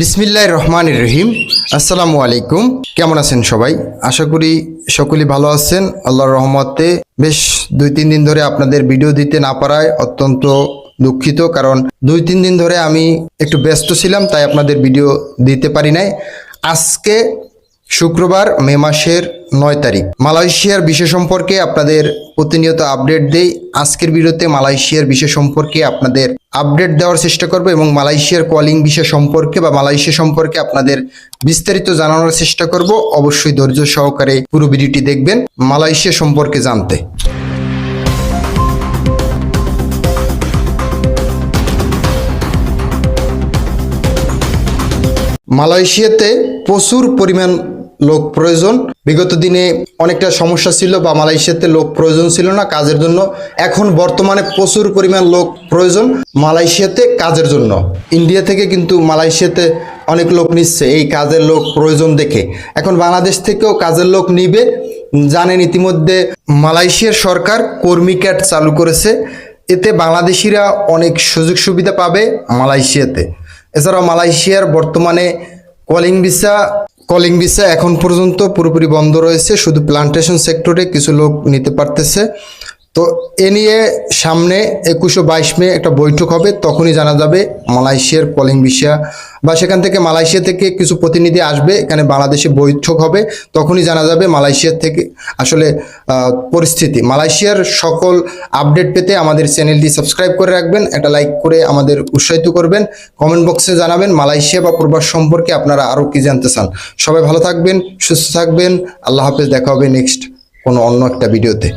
বিসমিল্লাহ রহমান রহিম। আসসালামু আলাইকুম। কেমন আছেন সবাই? আশা করি সকলেই ভালো আছেন। আল্লাহর রহমতে বেশ দুই তিন দিন ধরে আপনাদের ভিডিও দিতে না পারায় অত্যন্ত দুঃখিত, কারণ দুই তিন দিন ধরে আমি একটু ব্যস্ত ছিলাম, তাই আপনাদের ভিডিও দিতে পারি নাই। আজকে শুক্রবার মে মাসের নয় তারিখ। মালয়েশিয়ার বিষয় সম্পর্কে আপনাদের প্রতিনিয়ত আপডেট দেই। আজকের ভিডিওতে মালয়েশিয়ার বিষয় সম্পর্কে আপনাদের আপডেট দেওয়ার চেষ্টা করব এবং মালয়েশিয়ার কলিং বিষয় সম্পর্কে বা মালয়েশিয়া সম্পর্কে আপনাদের বিস্তারিত জানানোর চেষ্টা করব। অবশ্যই ধৈর্য সহকারে পুরো ভিডিওটি দেখবেন, মালয়েশিয়া সম্পর্কে জানতে। মালয়েশিয়াতে প্রচুর পরিমাণ লোক প্রয়োজন। বিগত দিনে অনেকটা সমস্যা ছিল বা মালয়েশিয়াতে লোক প্রয়োজন ছিল না কাজের জন্য। এখন বর্তমানে প্রচুর পরিমাণ লোক প্রয়োজন মালয়েশিয়াতে কাজের জন্য। ইন্ডিয়া থেকে কিন্তু মালয়েশিয়াতে অনেক লোক নিচ্ছে এই কাজের লোক প্রয়োজন দেখে। এখন বাংলাদেশ থেকেও কাজের লোক নিবে। জানেন ইতিমধ্যে মালয়েশিয়ার সরকার কর্মী ক্যাট চালু করেছে। এতে বাংলাদেশিরা অনেক সুযোগ সুবিধা পাবে মালয়েশিয়াতে। এছাড়াও মালয়েশিয়ার বর্তমানে কলিং ভিসা কলিং ভিসা এখন পর্যন্ত পুরোপুরি বন্ধ রয়েছে। শুধু প্লান্টেশন সেক্টরে কিছু লোক নিতে পারতেছে। তো এ নিয়ে সামনে একুশো বাইশ মে একটা বৈঠক হবে, তখনই জানা যাবে মালয়েশিয়ার কলিং ভিসা বা সেখান থেকে মালয়েশিয়া থেকে কিছু প্রতিনিধি আসবে, এখানে বাংলাদেশে বৈঠক হবে, তখনই জানা যাবে মালয়েশিয়ার থেকে আসলে পরিস্থিতি। মালয়েশিয়ার সকল আপডেট পেতে আমাদের চ্যানেলটি সাবস্ক্রাইব করে রাখবেন, একটা লাইক করে আমাদের উৎসাহিত করবেন, কমেন্ট বক্সে জানাবেন মালয়েশিয়া বা প্রবাস সম্পর্কে আপনারা আরও কি জানতে চান। সবাই ভালো থাকবেন, সুস্থ থাকবেন, আল্লাহ হাফেজ, দেখা হবে নেক্সট কোনো অন্য একটা ভিডিওতে।